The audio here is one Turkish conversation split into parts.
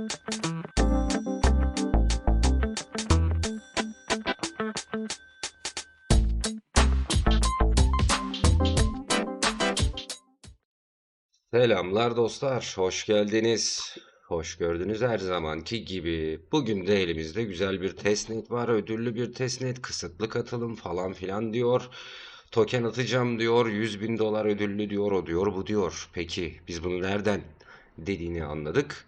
Selamlar dostlar, hoş geldiniz. Hoş gördünüz her zamanki gibi. Bugün de elimizde güzel bir testnet var, ödüllü bir testnet, kısıtlı katılım falan filan diyor. Token atacağım diyor, 100 bin dolar ödüllü diyor, o diyor, bu diyor. Peki biz bunu nereden dediğini anladık.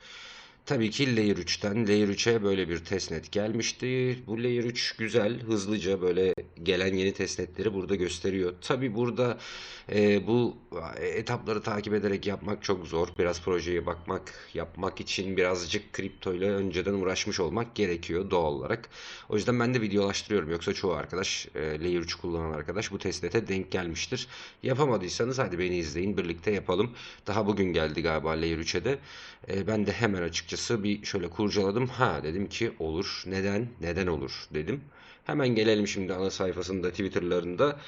Tabii ki Layer 3'ten Layer 3'e böyle bir testnet gelmişti. Bu Layer 3 güzel, hızlıca böyle gelen yeni testnetleri burada gösteriyor. Tabii burada e, bu etapları takip ederek yapmak çok zor. Biraz projeye bakmak, yapmak için birazcık kripto ile önceden uğraşmış olmak gerekiyor doğal olarak. O yüzden ben de videolaştırıyorum. Yoksa çoğu arkadaş, e, Layer 3 kullanan arkadaş bu testnete denk gelmiştir. Yapamadıysanız hadi beni izleyin, birlikte yapalım. Daha bugün geldi galiba Layer 3'e de. E, ben de hemen açıkçası bir şöyle kurcaladım. Ha dedim ki olur. Neden? Neden olur dedim. Hemen gelelim şimdi ana sayfasında Twitter'larında.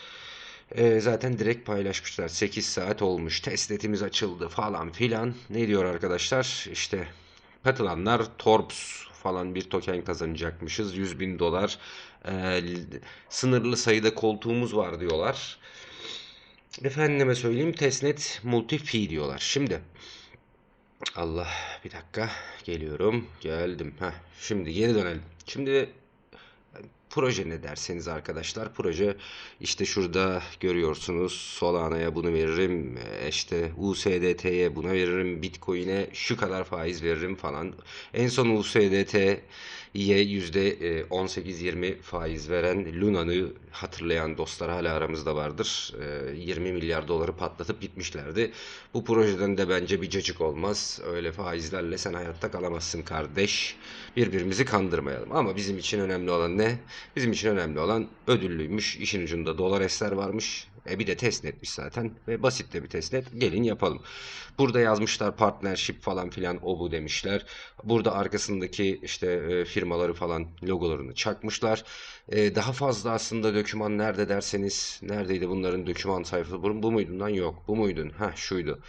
Ee, zaten direkt paylaşmışlar. 8 saat olmuş. Testnetimiz açıldı falan filan. Ne diyor arkadaşlar? İşte katılanlar Torps falan bir token kazanacakmışız. 100 bin dolar. Ee, sınırlı sayıda koltuğumuz var diyorlar. Efendime söyleyeyim testnet multi fee diyorlar. Şimdi Allah bir dakika geliyorum. Geldim. Heh, şimdi geri dönelim. Şimdi proje ne derseniz arkadaşlar proje işte şurada görüyorsunuz Solana'ya bunu veririm işte USDT'ye buna veririm Bitcoin'e şu kadar faiz veririm falan en son USDT'ye %18-20 faiz veren Luna'nı hatırlayan dostlar hala aramızda vardır. 20 milyar doları patlatıp gitmişlerdi bu projeden de bence bir cacık olmaz. Öyle faizlerle sen hayatta kalamazsın kardeş. Birbirimizi kandırmayalım. Ama bizim için önemli olan ne? Bizim için önemli olan ödüllüymüş. İşin ucunda dolar esler varmış. E bir de testnetmiş zaten. Ve basit de bir testnet. Gelin yapalım. Burada yazmışlar partnership falan filan o bu demişler. Burada arkasındaki işte e, firmaları falan logolarını çakmışlar. E, daha fazla aslında döküman nerede derseniz neredeydi bunların döküman sayfası? Bu, bu muydun lan? Yok. Bu muydun? Ha şuydu.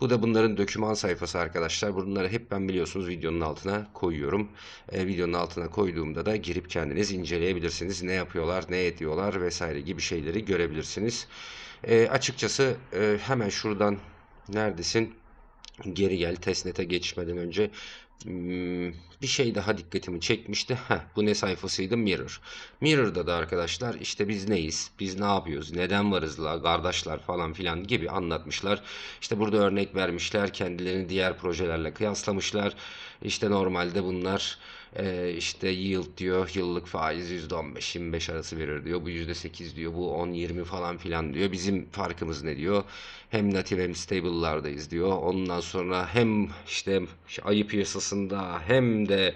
Bu da bunların döküman sayfası arkadaşlar. Bunları hep ben biliyorsunuz videonun altına koyuyorum. E, videonun altına koyduğumda da girip kendiniz inceleyebilirsiniz. Ne yapıyorlar, ne ediyorlar vesaire gibi şeyleri görebilirsiniz. E, açıkçası e, hemen şuradan neredesin? Geri gel testnete geçmeden önce Hmm, bir şey daha dikkatimi çekmişti. Heh, bu ne sayfasıydı? Mirror. Mirror'da da arkadaşlar işte biz neyiz? Biz ne yapıyoruz? Neden varız la? Kardeşler falan filan gibi anlatmışlar. İşte burada örnek vermişler. Kendilerini diğer projelerle kıyaslamışlar. İşte normalde bunlar e, işte yield diyor. Yıllık faiz %15-25 arası verir diyor. Bu %8 diyor. Bu 10-20 falan filan diyor. Bizim farkımız ne diyor? Hem native hem stable'lardayız diyor. Ondan sonra hem işte ayı piyasasında hem de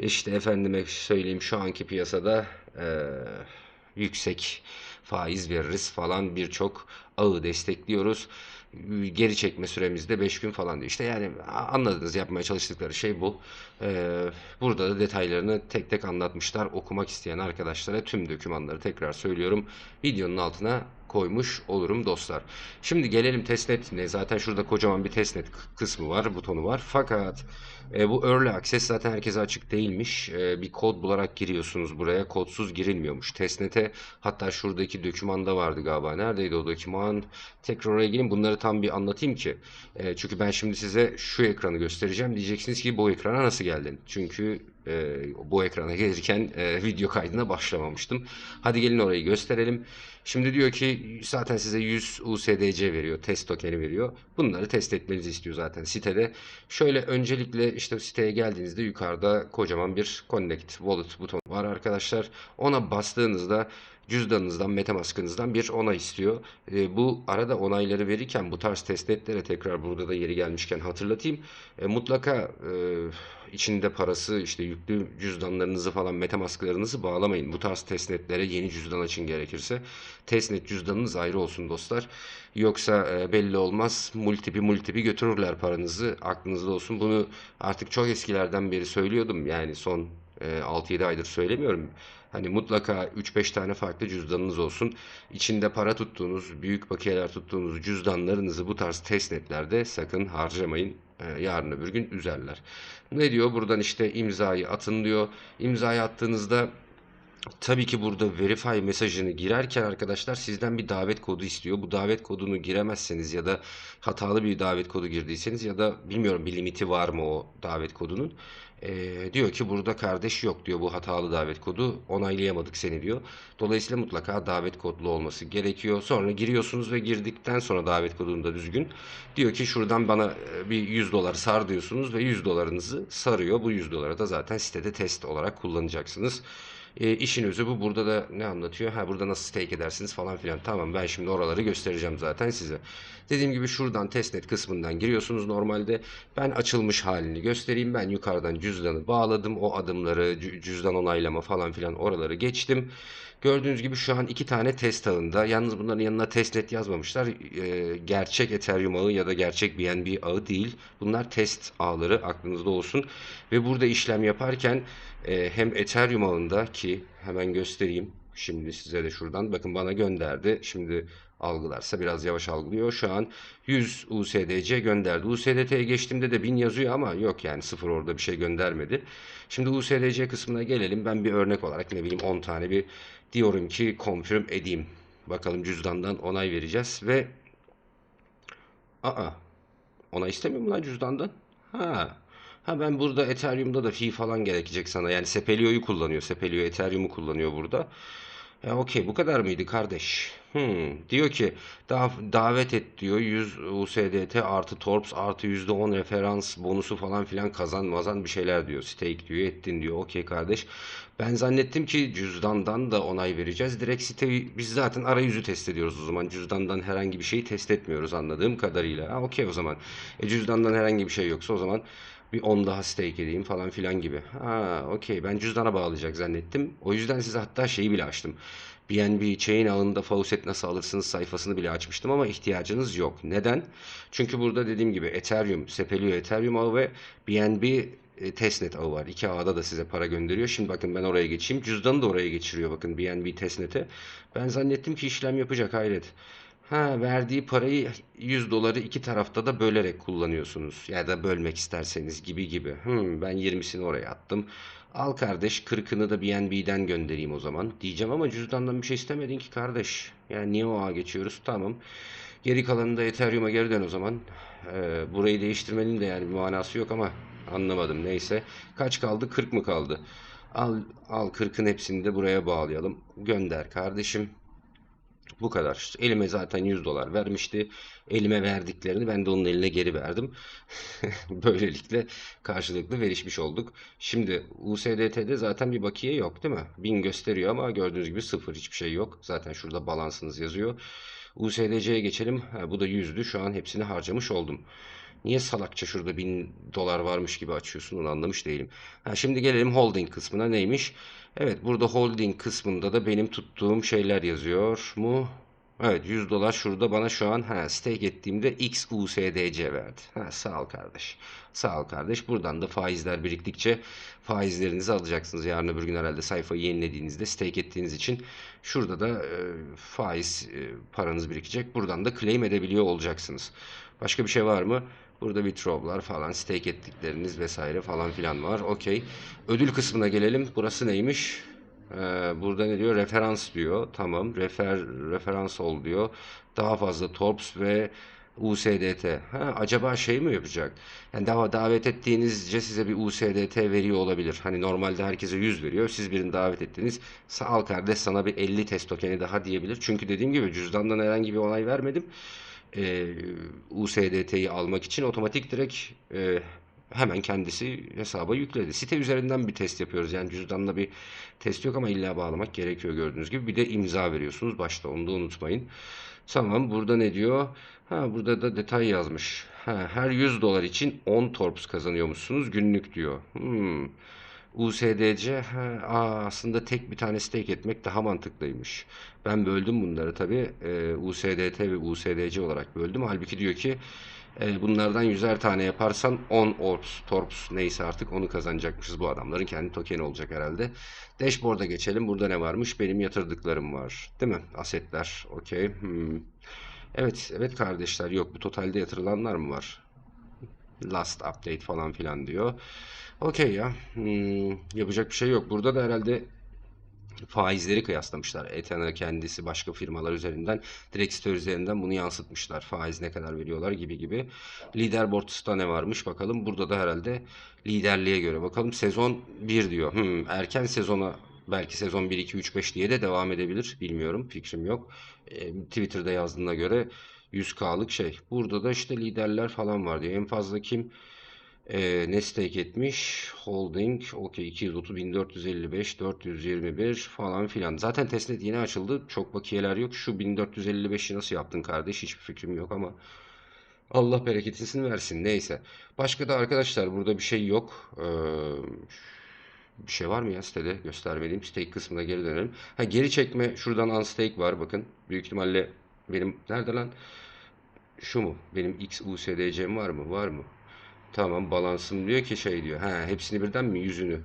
işte efendime söyleyeyim şu anki piyasada e, yüksek faiz veririz falan birçok ağı destekliyoruz geri çekme süremiz de 5 gün falan diyor. İşte yani anladınız yapmaya çalıştıkları şey bu. Ee, burada da detaylarını tek tek anlatmışlar. Okumak isteyen arkadaşlara tüm dokümanları tekrar söylüyorum. Videonun altına koymuş olurum dostlar. Şimdi gelelim testnetine. Zaten şurada kocaman bir testnet kısmı var, butonu var. Fakat e, bu Early Access zaten herkese açık değilmiş. E, bir kod bularak giriyorsunuz buraya. Kodsuz girilmiyormuş. Testnet'e hatta şuradaki dokümanda vardı galiba. Neredeydi o doküman? Tekrar oraya gelin. Bunları tam bir anlatayım ki. E, çünkü ben şimdi size şu ekranı göstereceğim. Diyeceksiniz ki bu ekrana nasıl geldin? Çünkü e, bu ekrana gelirken e, video kaydına başlamamıştım. Hadi gelin orayı gösterelim. Şimdi diyor ki zaten size 100 USDC veriyor. Test tokeni veriyor. Bunları test etmenizi istiyor zaten sitede. Şöyle öncelikle işte siteye geldiğinizde yukarıda kocaman bir Connect Wallet butonu var arkadaşlar. Ona bastığınızda cüzdanınızdan, metamaskınızdan bir onay istiyor. E, bu arada onayları verirken bu tarz testnetlere tekrar burada da yeri gelmişken hatırlatayım. E, mutlaka e, içinde parası işte yüklü cüzdanlarınızı falan metamasklarınızı bağlamayın. Bu tarz testnetlere yeni cüzdan açın gerekirse. Testnet cüzdanınız ayrı olsun dostlar. Yoksa e, belli olmaz multipi multipi götürürler paranızı. Aklınızda olsun. Bunu artık çok eskilerden beri söylüyordum. Yani son e, 6-7 aydır söylemiyorum. Hani mutlaka 3-5 tane farklı cüzdanınız olsun. İçinde para tuttuğunuz, büyük bakiyeler tuttuğunuz cüzdanlarınızı bu tarz testnetlerde sakın harcamayın. E, yarın öbür gün üzerler. Ne diyor? Buradan işte imzayı atın diyor. İmzayı attığınızda Tabii ki burada verify mesajını girerken arkadaşlar sizden bir davet kodu istiyor. Bu davet kodunu giremezseniz ya da hatalı bir davet kodu girdiyseniz ya da bilmiyorum bir limiti var mı o davet kodunun. Ee, diyor ki burada kardeş yok diyor bu hatalı davet kodu onaylayamadık seni diyor. Dolayısıyla mutlaka davet kodlu olması gerekiyor. Sonra giriyorsunuz ve girdikten sonra davet kodunu da düzgün. Diyor ki şuradan bana e, bir 100 dolar sar diyorsunuz ve 100 dolarınızı sarıyor. Bu 100 doları da zaten sitede test olarak kullanacaksınız. E, işin özü bu. Burada da ne anlatıyor? Ha burada nasıl stake edersiniz falan filan. Tamam ben şimdi oraları göstereceğim zaten size. Dediğim gibi şuradan testnet kısmından giriyorsunuz normalde. Ben açılmış halini göstereyim. Ben yukarıdan cüzdanı bağladım. O adımları, cüzdan onaylama falan filan oraları geçtim. Gördüğünüz gibi şu an iki tane test ağında. Yalnız bunların yanına testnet yazmamışlar. E, gerçek Ethereum ağı ya da gerçek BNB ağı değil. Bunlar test ağları aklınızda olsun. Ve burada işlem yaparken e, hem Ethereum ağında ki hemen göstereyim. Şimdi size de şuradan bakın bana gönderdi. Şimdi algılarsa biraz yavaş algılıyor. Şu an 100 USDC gönderdi. USDT'ye geçtiğimde de 1000 yazıyor ama yok yani sıfır orada bir şey göndermedi. Şimdi USDC kısmına gelelim. Ben bir örnek olarak ne bileyim 10 tane bir diyorum ki confirm edeyim. Bakalım cüzdandan onay vereceğiz ve Aa onay istemiyor mu lan cüzdandan? Ha Ha ben burada Ethereum'da da fee falan gerekecek sana. Yani Sepelio'yu kullanıyor. Sepelio Ethereum'u kullanıyor burada. Ya okey bu kadar mıydı kardeş? Hmm. Diyor ki da davet et diyor 100 USDT artı Torps artı %10 referans bonusu falan filan kazanmazan bir şeyler diyor. Stake diyor ettin diyor. Okey kardeş. Ben zannettim ki cüzdandan da onay vereceğiz. Direkt siteyi biz zaten arayüzü test ediyoruz o zaman. Cüzdandan herhangi bir şeyi test etmiyoruz anladığım kadarıyla. Ha okey o zaman. E cüzdandan herhangi bir şey yoksa o zaman bir 10 daha stake edeyim falan filan gibi. Ha okey ben cüzdana bağlayacak zannettim. O yüzden size hatta şeyi bile açtım. BNB chain ağında faucet nasıl alırsınız sayfasını bile açmıştım ama ihtiyacınız yok. Neden? Çünkü burada dediğim gibi Ethereum, Sepelio Ethereum ağı ve BNB e, testnet ağı var. İki ağda da size para gönderiyor. Şimdi bakın ben oraya geçeyim. Cüzdanı da oraya geçiriyor bakın BNB testnet'e. Ben zannettim ki işlem yapacak hayret. Ha, verdiği parayı 100 doları iki tarafta da bölerek kullanıyorsunuz. Ya da bölmek isterseniz gibi gibi. Hmm, ben 20'sini oraya attım. Al kardeş 40'ını da BNB'den göndereyim o zaman. Diyeceğim ama cüzdandan bir şey istemedin ki kardeş. Yani niye o ağa geçiyoruz? Tamam. Geri kalanını da Ethereum'a geri dön o zaman. Ee, burayı değiştirmenin de yani bir manası yok ama anlamadım. Neyse. Kaç kaldı? 40 mı kaldı? Al, al 40'ın hepsini de buraya bağlayalım. Gönder kardeşim. Bu kadar işte. Elime zaten 100 dolar vermişti. Elime verdiklerini ben de onun eline geri verdim. Böylelikle karşılıklı verişmiş olduk. Şimdi USDT'de zaten bir bakiye yok değil mi? 1000 gösteriyor ama gördüğünüz gibi sıfır hiçbir şey yok. Zaten şurada balansınız yazıyor. USDC'ye geçelim. Ha, bu da 100'dü. Şu an hepsini harcamış oldum. Niye salakça şurada 1000 dolar varmış gibi açıyorsun onu anlamış değilim. Ha, şimdi gelelim holding kısmına neymiş? Evet burada holding kısmında da benim tuttuğum şeyler yazıyor mu? Evet 100 dolar şurada bana şu an ha, stake ettiğimde XUSDC verdi. Ha, sağ ol kardeş. Sağ ol kardeş. Buradan da faizler biriktikçe faizlerinizi alacaksınız. Yarın öbür gün herhalde sayfayı yenilediğinizde stake ettiğiniz için şurada da e, faiz e, paranız birikecek. Buradan da claim edebiliyor olacaksınız. Başka bir şey var mı? Burada withdraw'lar falan, stake ettikleriniz vesaire falan filan var. Okey. Ödül kısmına gelelim. Burası neymiş? Ee, burada ne diyor? Referans diyor. Tamam. Refer, referans ol diyor. Daha fazla torps ve USDT. Ha, acaba şey mi yapacak? Yani daha davet ettiğinizce size bir USDT veriyor olabilir. Hani normalde herkese 100 veriyor. Siz birini davet ettiniz. Ol kardeş sana bir 50 test tokeni daha diyebilir. Çünkü dediğim gibi cüzdandan herhangi bir olay vermedim e, USDT'yi almak için otomatik direkt e, hemen kendisi hesaba yükledi. Site üzerinden bir test yapıyoruz. Yani cüzdanla bir test yok ama illa bağlamak gerekiyor gördüğünüz gibi. Bir de imza veriyorsunuz başta onu da unutmayın. Tamam burada ne diyor? Ha burada da detay yazmış. Ha, her 100 dolar için 10 torps kazanıyormuşsunuz günlük diyor. Hmm. USDC ha, aa, aslında tek bir tane stake etmek daha mantıklıymış. Ben böldüm bunları tabi. E, USDT ve USDC olarak böldüm. Halbuki diyor ki E, bunlardan 100'er tane yaparsan 10 orbs, torps neyse artık onu kazanacakmışız. Bu adamların kendi tokeni olacak herhalde. Dashboard'a geçelim. Burada ne varmış? Benim yatırdıklarım var. Değil mi? Asetler. Okey. Hmm. Evet, evet kardeşler. Yok bu totalde yatırılanlar mı var? Last update falan filan diyor. Okey ya. Hmm, yapacak bir şey yok. Burada da herhalde faizleri kıyaslamışlar. Ethena kendisi başka firmalar üzerinden direkt üzerinden bunu yansıtmışlar. Faiz ne kadar veriyorlar gibi gibi. Leaderboard'ta ne varmış bakalım. Burada da herhalde liderliğe göre bakalım. Sezon 1 diyor. Hmm, erken sezona belki sezon 1 2 3 5 diye de devam edebilir. Bilmiyorum. Fikrim yok. E, Twitter'da yazdığına göre 100K'lık şey. Burada da işte liderler falan var diyor. En fazla kim ee, ne stake etmiş? Holding. Okey 230, 1455, 421 falan filan. Zaten testnet yeni açıldı. Çok bakiyeler yok. Şu 1455'i nasıl yaptın kardeş? Hiçbir fikrim yok ama Allah bereketini versin. Neyse. Başka da arkadaşlar burada bir şey yok. Ee, bir şey var mı ya sitede göstermediğim stake kısmına geri dönelim. Ha geri çekme şuradan unstake var bakın. Büyük ihtimalle benim nerede lan? Şu mu? Benim XUSDC'm var mı? Var mı? Tamam balansım diyor ki şey diyor. Ha hepsini birden mi? Yüzünü.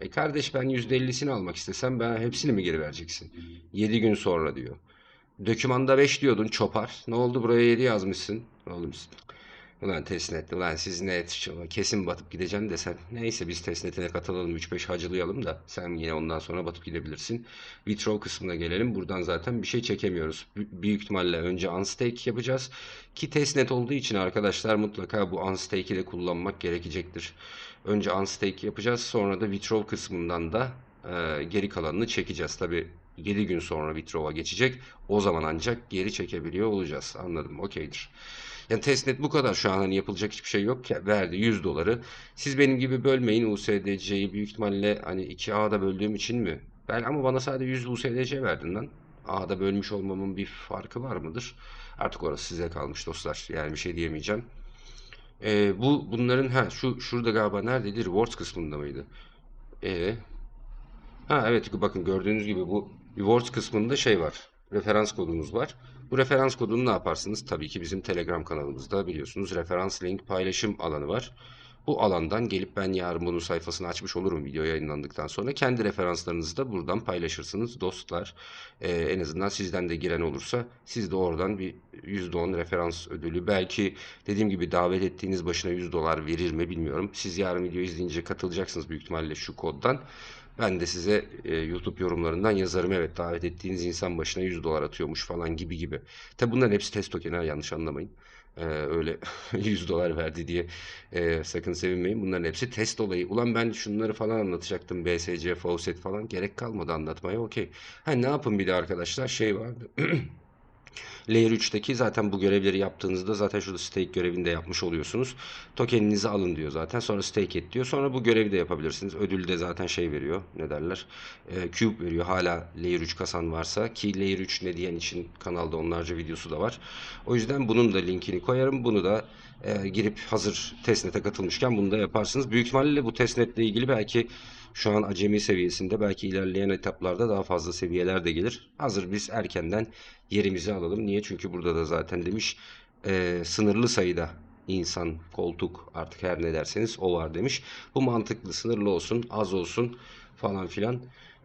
E kardeş ben %50'sini almak istesem ben hepsini mi geri vereceksin? 7 gün sonra diyor. Dökümanda 5 diyordun çopar. Ne oldu buraya 7 yazmışsın. Oğlum ulan testnet ulan siz ne kesin batıp gideceğim desen. Neyse biz testnetine katılalım 3-5 hacılayalım da sen yine ondan sonra batıp gidebilirsin. Withdraw kısmına gelelim. Buradan zaten bir şey çekemiyoruz. B- büyük ihtimalle önce unstake yapacağız. Ki testnet olduğu için arkadaşlar mutlaka bu unstake'i de kullanmak gerekecektir. Önce unstake yapacağız. Sonra da withdraw kısmından da e, geri kalanını çekeceğiz. Tabi 7 gün sonra withdraw'a geçecek. O zaman ancak geri çekebiliyor olacağız. Anladım. Okeydir. Yani testnet bu kadar şu an hani yapılacak hiçbir şey yok verdi 100 doları. Siz benim gibi bölmeyin USDC'yi büyük ihtimalle hani 2A'da böldüğüm için mi? Ben ama bana sadece 100 USDC verdin lan. A'da bölmüş olmamın bir farkı var mıdır? Artık orası size kalmış dostlar. Yani bir şey diyemeyeceğim. Ee, bu bunların ha şu şurada galiba neredeydi? Rewards kısmında mıydı? Ee, ha evet bakın gördüğünüz gibi bu rewards kısmında şey var. Referans kodumuz var. Bu referans kodunu ne yaparsınız? Tabii ki bizim Telegram kanalımızda biliyorsunuz referans link paylaşım alanı var. Bu alandan gelip ben yarın bunun sayfasını açmış olurum video yayınlandıktan sonra. Kendi referanslarınızı da buradan paylaşırsınız dostlar. Ee, en azından sizden de giren olursa siz de oradan bir %10 referans ödülü belki dediğim gibi davet ettiğiniz başına 100 dolar verir mi bilmiyorum. Siz yarın video izleyince katılacaksınız büyük ihtimalle şu koddan. Ben de size e, YouTube yorumlarından yazarım. Evet davet ettiğiniz insan başına 100 dolar atıyormuş falan gibi gibi. Tabi bunların hepsi test tokeni ha, yanlış anlamayın. Ee, öyle 100 dolar verdi diye e, sakın sevinmeyin. Bunların hepsi test olayı. Ulan ben şunları falan anlatacaktım. BSC, Faucet falan. Gerek kalmadı anlatmaya. Okey. Ha ne yapın bir de arkadaşlar şey vardı. Layer 3'teki zaten bu görevleri yaptığınızda zaten şurada stake görevini de yapmış oluyorsunuz. Tokeninizi alın diyor zaten. Sonra stake et diyor. Sonra bu görevi de yapabilirsiniz. Ödül de zaten şey veriyor. Ne derler? Ee, cube veriyor. Hala Layer 3 kasan varsa. Ki Layer 3 ne diyen için kanalda onlarca videosu da var. O yüzden bunun da linkini koyarım. Bunu da e, girip hazır testnet'e katılmışken bunu da yaparsınız. Büyük ihtimalle bu testnetle ilgili belki şu an acemi seviyesinde belki ilerleyen etaplarda daha fazla seviyeler de gelir. Hazır biz erkenden yerimizi alalım. Niye? Çünkü burada da zaten demiş e, sınırlı sayıda insan, koltuk artık her ne derseniz o var demiş. Bu mantıklı sınırlı olsun, az olsun falan filan.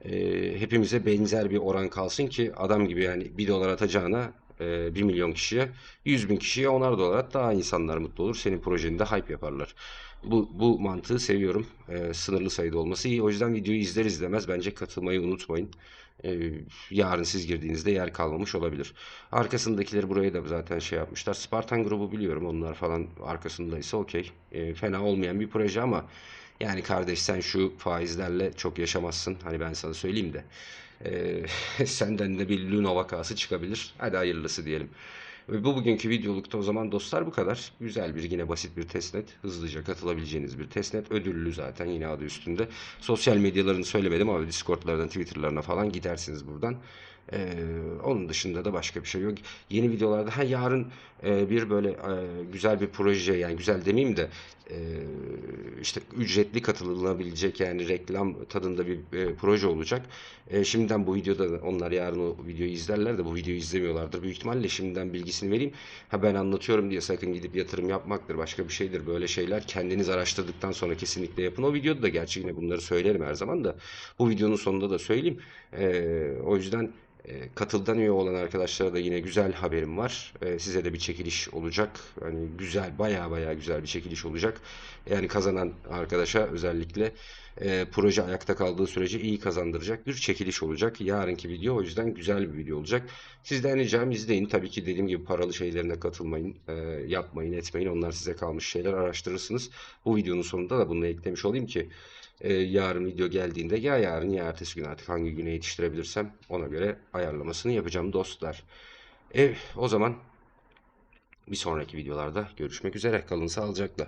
E, hepimize benzer bir oran kalsın ki adam gibi yani 1 dolar atacağına e, 1 milyon kişiye 100 bin kişiye 10'ar dolar daha insanlar mutlu olur. Senin projende hype yaparlar. Bu, bu mantığı seviyorum. E, sınırlı sayıda olması iyi. O yüzden videoyu izler izlemez bence katılmayı unutmayın. E, yarın siz girdiğinizde yer kalmamış olabilir. Arkasındakileri buraya da zaten şey yapmışlar. Spartan grubu biliyorum. Onlar falan arkasındaysa okey. E, fena olmayan bir proje ama yani kardeş sen şu faizlerle çok yaşamazsın. Hani ben sana söyleyeyim de. E, senden de bir Luna vakası çıkabilir. Hadi hayırlısı diyelim. Ve bu bugünkü videolukta o zaman dostlar bu kadar. Güzel bir yine basit bir testnet. Hızlıca katılabileceğiniz bir testnet. Ödüllü zaten yine adı üstünde. Sosyal medyalarını söylemedim ama Discord'lardan, Twitter'larına falan gidersiniz buradan. Ee, onun dışında da başka bir şey yok. Yeni videolarda ha yarın e, bir böyle e, güzel bir proje yani güzel demeyeyim de işte ücretli katılınabilecek yani reklam tadında bir proje olacak. Şimdiden bu videoda onlar yarın o videoyu izlerler de bu videoyu izlemiyorlardır. Büyük ihtimalle şimdiden bilgisini vereyim. Ha ben anlatıyorum diye sakın gidip yatırım yapmaktır. Başka bir şeydir. Böyle şeyler kendiniz araştırdıktan sonra kesinlikle yapın. O videoda da gerçi yine bunları söylerim her zaman da. Bu videonun sonunda da söyleyeyim. O yüzden e, Katıldan üye olan arkadaşlara da yine güzel haberim var. E, size de bir çekiliş olacak. Hani güzel, baya baya güzel bir çekiliş olacak. Yani kazanan arkadaşa özellikle e, proje ayakta kaldığı sürece iyi kazandıracak bir çekiliş olacak. Yarınki video o yüzden güzel bir video olacak. Sizden ricam izleyin. Tabii ki dediğim gibi paralı şeylerine katılmayın, yapmayın, etmeyin. Onlar size kalmış şeyler araştırırsınız. Bu videonun sonunda da bunu eklemiş olayım ki e, yarın video geldiğinde ya yarın ya ertesi gün artık hangi güne yetiştirebilirsem ona göre ayarlamasını yapacağım dostlar. E, o zaman bir sonraki videolarda görüşmek üzere. Kalın sağlıcakla.